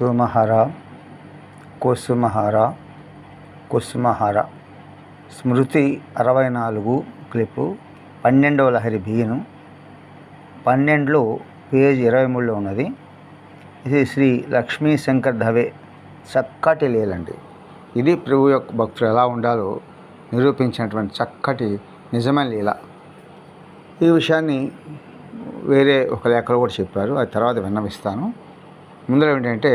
సుమహర కుసుమహర కుసుమహర. స్మృతి అరవై నాలుగు క్లిప్పు పన్నెండవ లహరి బియ్యను. పన్నెండులో పేజ్ ఇరవై మూడులో ఉన్నది. ఇది శ్రీ లక్ష్మీ శంకర్ దవే చక్కటి లేలండి. ఇది ప్రభు యొక్క భక్తులు ఎలా ఉండాలో నిరూపించినటువంటి చక్కటి నిజమైన లీల. ఈ విషయాన్ని వేరే ఒక లేఖలో కూడా చెప్పారు. అది తర్వాత విన్నవిస్తాను. ముందర ఏంటంటే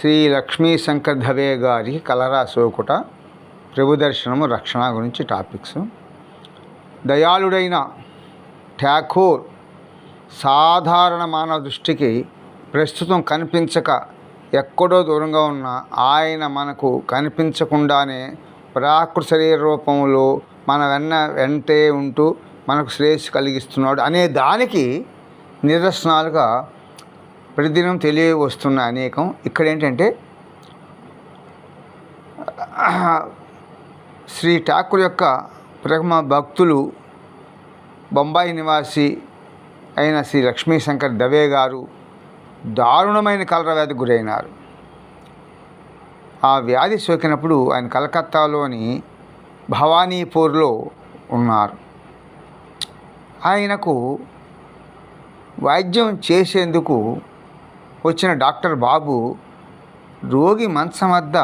శ్రీ లక్ష్మీ శంకర్ దవే గారి కలరా సోకుట ప్రభుదర్శనము రక్షణ గురించి టాపిక్స్. దయాళుడైన ఠాకూర్ సాధారణ మానవ దృష్టికి ప్రస్తుతం కనిపించక ఎక్కడో దూరంగా ఉన్న ఆయన మనకు కనిపించకుండానే ప్రాకృత శరీర రూపంలో మన వెన్న వెంటే ఉంటూ మనకు శ్రేయస్సు కలిగిస్తున్నాడు అనే దానికి నిదర్శనాలుగా ప్రతిదినం తెలియవస్తున్న అనేకం ఇక్కడ ఏంటంటే శ్రీ ఠాకూర్ యొక్క ప్రథమ భక్తులు బొంబాయి నివాసి అయిన శ్రీ లక్ష్మీశంకర్ దవే గారు దారుణమైన కలర వ్యాధికి గురైనారు. ఆ వ్యాధి సోకినప్పుడు ఆయన కలకత్తాలోని భవానీపూర్లో ఉన్నారు. ఆయనకు వైద్యం చేసేందుకు వచ్చిన డాక్టర్ బాబు రోగి మంచం వద్ద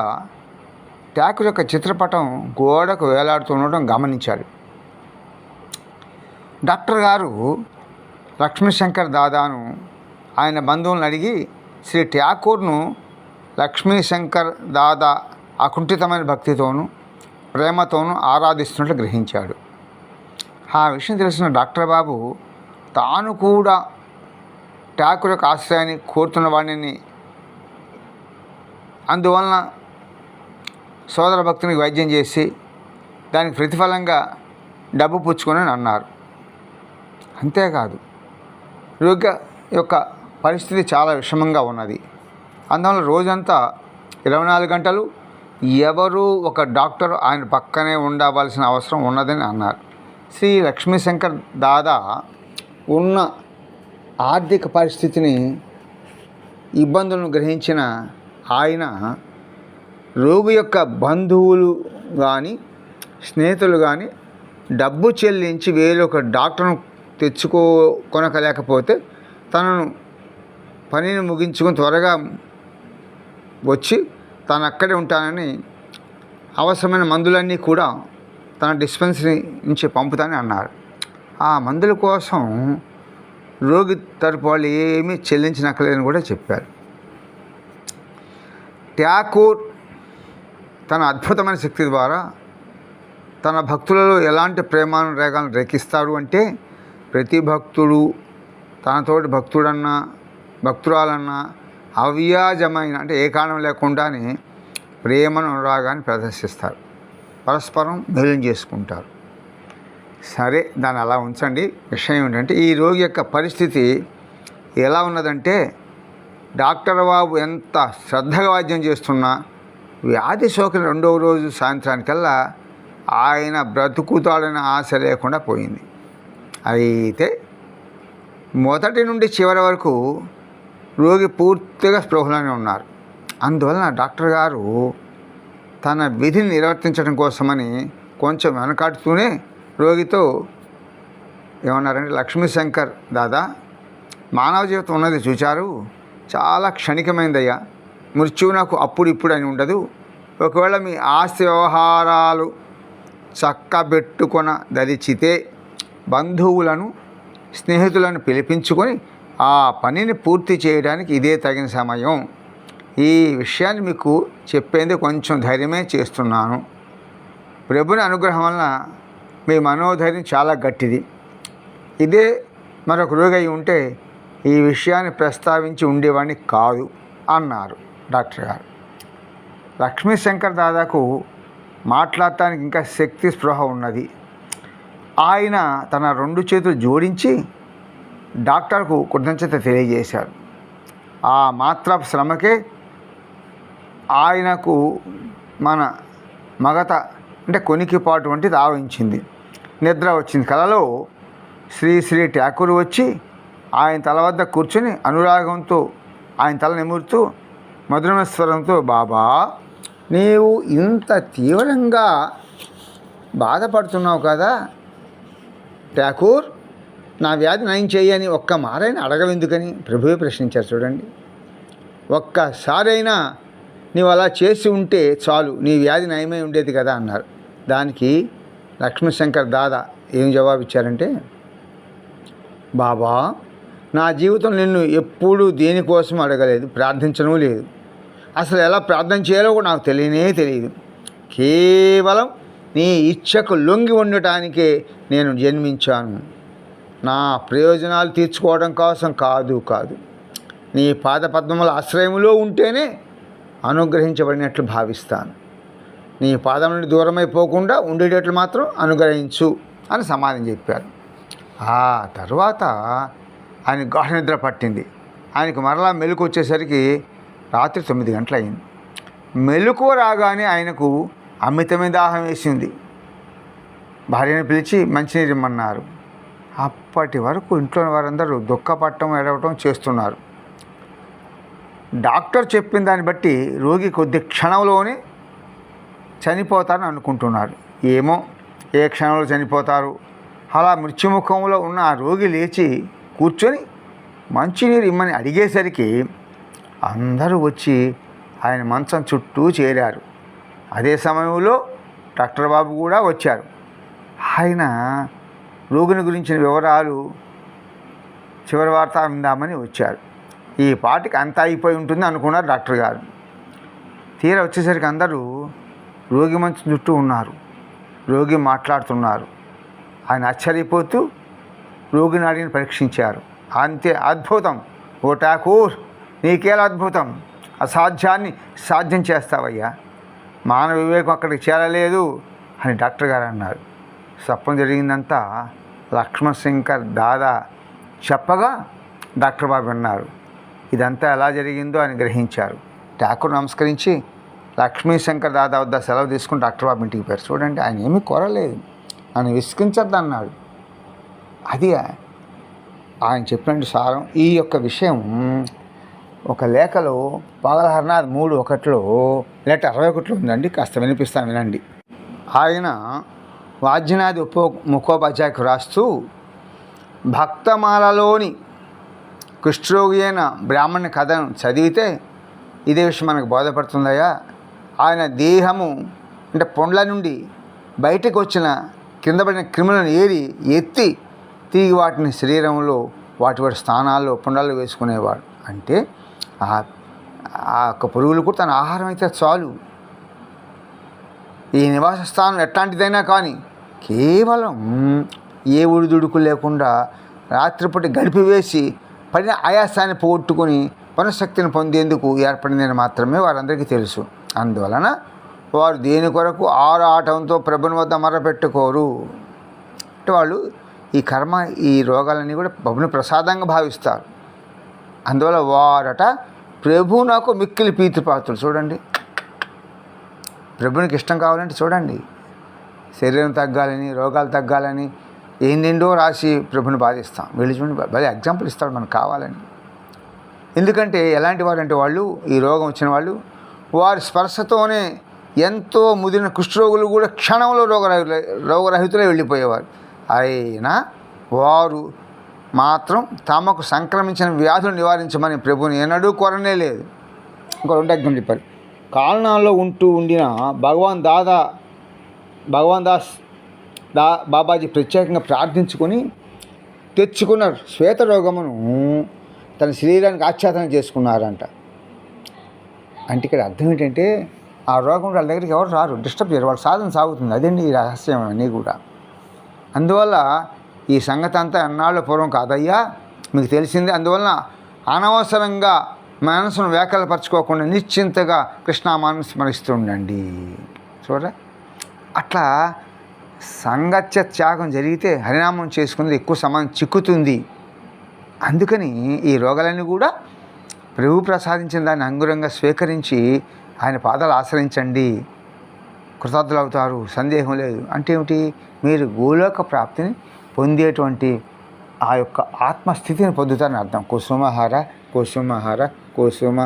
ట్యాకుల యొక్క చిత్రపటం గోడకు వేలాడుతుండటం గమనించాడు డాక్టర్ గారు లక్ష్మీశంకర్ దాదాను ఆయన బంధువులను అడిగి శ్రీ ఠాకూర్ను లక్ష్మీశంకర్ దాదా అకుంఠితమైన భక్తితోనూ ప్రేమతోనూ ఆరాధిస్తున్నట్లు గ్రహించాడు. ఆ విషయం తెలిసిన డాక్టర్ బాబు తాను కూడా ఠాకూర్ ఆశ్రయాన్ని కోరుతున్న వాడిని అందువలన సోదర భక్తునికి వైద్యం చేసి దానికి ప్రతిఫలంగా డబ్బు పుచ్చుకొని అన్నారు. అంతేకాదు రోగ యొక్క పరిస్థితి చాలా విషమంగా ఉన్నది. అందువల్ల రోజంతా ఇరవై నాలుగు గంటలు ఎవరు ఒక డాక్టర్ ఆయన పక్కనే ఉండవలసిన అవసరం ఉన్నదని అన్నారు. శ్రీ లక్ష్మీశంకర్ దాదా ఉన్న ఆర్థిక పరిస్థితిని ఇబ్బందులను గ్రహించిన ఆయన రోగి యొక్క బంధువులు కానీ స్నేహితులు కానీ డబ్బు చెల్లించి వేరొక డాక్టర్ను తెచ్చుకో కొనకలేకపోతే తనను పనిని ముగించుకొని త్వరగా వచ్చి తాను అక్కడే ఉంటానని అవసరమైన మందులన్నీ కూడా తన డిస్పెన్సరీ నుంచి పంపుతానని అన్నారు. ఆ మందుల కోసం రోగి తరపు వాళ్ళు ఏమీ చెల్లించినక్కలేదని కూడా చెప్పారు. ట్యాకూర్ తన అద్భుతమైన శక్తి ద్వారా తన భక్తులలో ఎలాంటి ప్రేమాను రేగాలను రేకిస్తారు అంటే ప్రతి భక్తుడు తనతోటి భక్తుడన్నా భక్తురాలన్నా అవ్యాజమైన అంటే ఏ కారణం లేకుండానే ప్రేమను అనురాగాన్ని ప్రదర్శిస్తారు. పరస్పరం మేలం చేసుకుంటారు. సరే దాన్ని అలా ఉంచండి. విషయం ఏంటంటే ఈ రోగి యొక్క పరిస్థితి ఎలా ఉన్నదంటే డాక్టర్ బాబు ఎంత శ్రద్ధగా వైద్యం చేస్తున్నా వ్యాధి సోకిన రెండవ రోజు సాయంత్రానికల్లా ఆయన బ్రతుకుతాడని ఆశ లేకుండా పోయింది. అయితే మొదటి నుండి చివరి వరకు రోగి పూర్తిగా స్పృహలోనే ఉన్నారు. అందువలన డాక్టర్ గారు తన విధిని నిర్వర్తించడం కోసమని కొంచెం వెనకాడుతూనే రోగితో ఏమన్నారంటే లక్ష్మీశంకర్ దాదా మానవ జీవితం ఉన్నది చూచారు చాలా క్షణికమైందయ్యా మృత్యువు నాకు అప్పుడు ఇప్పుడు అని ఉండదు. ఒకవేళ మీ ఆస్తి వ్యవహారాలు చక్కబెట్టుకొన దరిచితే బంధువులను స్నేహితులను పిలిపించుకొని ఆ పనిని పూర్తి చేయడానికి ఇదే తగిన సమయం. ఈ విషయాన్ని మీకు చెప్పేందుకు కొంచెం ధైర్యమే చేస్తున్నాను. ప్రభుని అనుగ్రహం వలన మీ మనోధైర్యం చాలా గట్టిది. ఇదే మరొక రోగి ఉంటే ఈ విషయాన్ని ప్రస్తావించి ఉండేవాడిని కాదు అన్నారు డాక్టర్ గారు. లక్ష్మీశంకర్ దాదాకు మాట్లాడటానికి ఇంకా శక్తి స్పృహ ఉన్నది. ఆయన తన రెండు చేతులు జోడించి డాక్టర్కు కృతజ్ఞత తెలియజేశారు. ఆ మాత్ర శ్రమకే ఆయనకు మన మగత అంటే కొనికిపాటు వంటిది ఆవహించింది నిద్ర వచ్చింది. కలలో శ్రీ శ్రీ ఠాకూర్ వచ్చి ఆయన తల వద్ద కూర్చొని అనురాగంతో ఆయన తల నిమురుతూ మధురమేశ్వరంతో బాబా నీవు ఇంత తీవ్రంగా బాధపడుతున్నావు కదా ఠాకూర్ నా వ్యాధి నయం చేయని ఒక్క మారైన అడగవెందుకని ప్రభువే ప్రశ్నించారు చూడండి. ఒక్కసారైనా నీవు అలా చేసి ఉంటే చాలు నీ వ్యాధి నయమై ఉండేది కదా అన్నారు. దానికి లక్ష్మీశంకర్ దాదా ఏం జవాబు ఇచ్చారంటే బాబా నా జీవితం నిన్ను ఎప్పుడూ దేనికోసం అడగలేదు ప్రార్థించడం లేదు. అసలు ఎలా ప్రార్థన చేయాలో కూడా నాకు తెలియనే తెలియదు. కేవలం నీ ఇచ్చకు లొంగి ఉండటానికే నేను జన్మించాను. నా ప్రయోజనాలు తీర్చుకోవడం కోసం కాదు కాదు. నీ పాదపద్మముల ఆశ్రయములో ఉంటేనే అనుగ్రహించబడినట్లు భావిస్తాను. నీ పాదం నుండి దూరమైపోకుండా ఉండేటట్లు మాత్రం అనుగ్రహించు అని సమాధానం చెప్పారు. ఆ తర్వాత ఆయన గాఢ నిద్ర పట్టింది. ఆయనకు మరలా మెలకు వచ్చేసరికి రాత్రి తొమ్మిది గంటలు అయింది మెలకువ రాగానే ఆయనకు అమితమైన దాహం వేసింది. భార్యను పిలిచి మంచినీరు ఇమ్మన్నారు అప్పటి వరకు ఇంట్లో వారందరూ దుఃఖపట్టం ఎడవటం చేస్తున్నారు. డాక్టర్ చెప్పిన దాన్ని బట్టి రోగి కొద్ది క్షణంలోనే చనిపోతారని అనుకుంటున్నారు ఏమో ఏ క్షణంలో చనిపోతారు? అలా మృత్యుముఖంలో ఉన్న ఆ రోగి లేచి కూర్చొని మంచినీరు ఇమ్మని అడిగేసరికి అందరూ వచ్చి ఆయన మంచం చుట్టూ చేరారు. అదే సమయంలో డాక్టర్ బాబు కూడా వచ్చారు. ఆయన రోగిని గురించిన వివరాలు చివరి వార్త విందామని వచ్చారు. ఈ పాటికి అంతా అయిపోయి ఉంటుంది అనుకున్నారు డాక్టర్ గారు. తీరా వచ్చేసరికి అందరూ రోగి మంచం చుట్టూ ఉన్నారు. రోగి మాట్లాడుతున్నారు. ఆయన ఆశ్చర్యపోతూ రోగి నాడిని పరీక్షించారు. అంతే అద్భుతం. ఓ ఠాకూర్ నీకేలా అద్భుతం? అసాధ్యాన్ని సాధ్యం చేస్తావయ్యా. మానవ వివేకం అక్కడికి చేరలేదు అని డాక్టర్ గారు అన్నారు. స్వప్నం జరిగిందంతా లక్ష్మణ్ శంకర్ దాదా చెప్పగా డాక్టర్ బాబు విన్నారు ఇదంతా ఎలా జరిగిందో అని గ్రహించారు. ఠాకూర్ నమస్కరించి లక్ష్మీ శంకర్ దాదా వద్ద సెలవు తీసుకుని డాక్టర్ బాబు ఇంటికి పేరు చూడండి ఆయన ఏమీ కోరలేదు. ఆయన విసిగించద్దన్నాడు అది ఆయన చెప్పినట్టు సారం. ఈ యొక్క విషయం ఒక లేఖలో పగలహర్నాథ్ మూడు ఒకటిలో లేట అరవై ఒకటిలో ఉందండి కాస్త వినిపిస్తాను వినండి. ఆయన వాజ్యనాథి ఉపో ముఖోపాధ్యాయకు రాస్తూ భక్తమాలలోని కుష్ఠరోగి అయిన బ్రాహ్మణ కథను చదివితే ఇదే విషయం మనకు బోధపడుతుందయ్యా. ఆయన దేహము అంటే పొండ్ల నుండి బయటకు వచ్చిన కింద పడిన క్రిములను ఏరి ఎత్తి తిరిగి వాటిని శరీరంలో వాటి వాటి స్థానాల్లో పుండాలు వేసుకునేవాడు. అంటే ఆ యొక్క పురుగులు కూడా తన ఆహారం అయితే చాలు. ఈ నివాస స్థానం ఎట్లాంటిదైనా కానీ కేవలం ఏ ఉడిదుడుకు లేకుండా రాత్రిపూట గడిపివేసి పడిన ఆయాసాన్ని పోగొట్టుకొని పునఃశక్తిని పొందేందుకు ఏర్పడిందని మాత్రమే వారందరికీ తెలుసు. అందువలన వారు దేని కొరకు ఆరాటంతో ప్రభుని వద్ద మరపెట్టుకోరు. అంటే వాళ్ళు ఈ కర్మ ఈ రోగాలన్నీ కూడా ప్రభుని ప్రసాదంగా భావిస్తారు. అందువల్ల వారట ప్రభు నాకు మిక్కిలి ప్రీతిపాత్రులు. చూడండి. ప్రభునికి ఇష్టం కావాలంటే చూడండి. శరీరం తగ్గాలని రోగాలు తగ్గాలని ఏందిండో రాసి ప్రభుని బాధిస్తాం. వీళ్ళు చూడండి భలే ఎగ్జాంపుల్ ఇస్తాడు మనకు కావాలని. ఎందుకంటే ఎలాంటి వారు అంటే వాళ్ళు ఈ రోగం వచ్చిన వాళ్ళు వారి స్పర్శతోనే ఎంతో ముదిరిన కుష్ఠరోగులు కూడా క్షణంలో రోగరహి రోగరహితులే వెళ్ళిపోయేవారు. అయినా వారు మాత్రం తమకు సంక్రమించిన వ్యాధులు నివారించమని ప్రభుని ఎన్నడూ కోరనే లేదు. ఇంకో రెండు చెప్పారు. కాలనాల్లో ఉంటూ ఉండిన భగవాన్ దాదా భగవాన్ దాస్ దా బాబాజీ ప్రత్యేకంగా ప్రార్థించుకొని తెచ్చుకున్న శ్వేత రోగమును తన శరీరానికి ఆచ్ఛాదన చేసుకున్నారంట. అంటే ఇక్కడ అర్థం ఏంటంటే ఆ రోగం వాళ్ళ దగ్గరికి ఎవరు రారు డిస్టర్బ్ చేయరు వాళ్ళ సాధన సాగుతుంది. అదండి ఈ రహస్యం అన్నీ కూడా. అందువల్ల ఈ సంగతి అంతా ఎన్నాళ్ళు పూర్వం కాదయ్యా? మీకు తెలిసింది. అందువలన అనవసరంగా మనసును వ్యాఖ్యలపరచుకోకుండా నిశ్చింతగా కృష్ణామాన్ని స్మరిస్తుండండి. చూడరా? అట్లా సంగత్య త్యాగం జరిగితే హరినామం చేసుకుంది ఎక్కువ సమయం చిక్కుతుంది. అందుకని ఈ రోగాలన్నీ కూడా ప్రభు ప్రసాదించిన దాన్ని అంగురంగా స్వీకరించి ఆయన పాదాలు ఆశ్రయించండి. కృతజ్ఞులు అవుతారు సందేహం లేదు. అంటే ఏమిటి? మీరు గోలోక ప్రాప్తిని పొందేటువంటి ఆ యొక్క ఆత్మస్థితిని పొందుతారని అర్థం. కుసుమహార కుసుమహార కుసుమ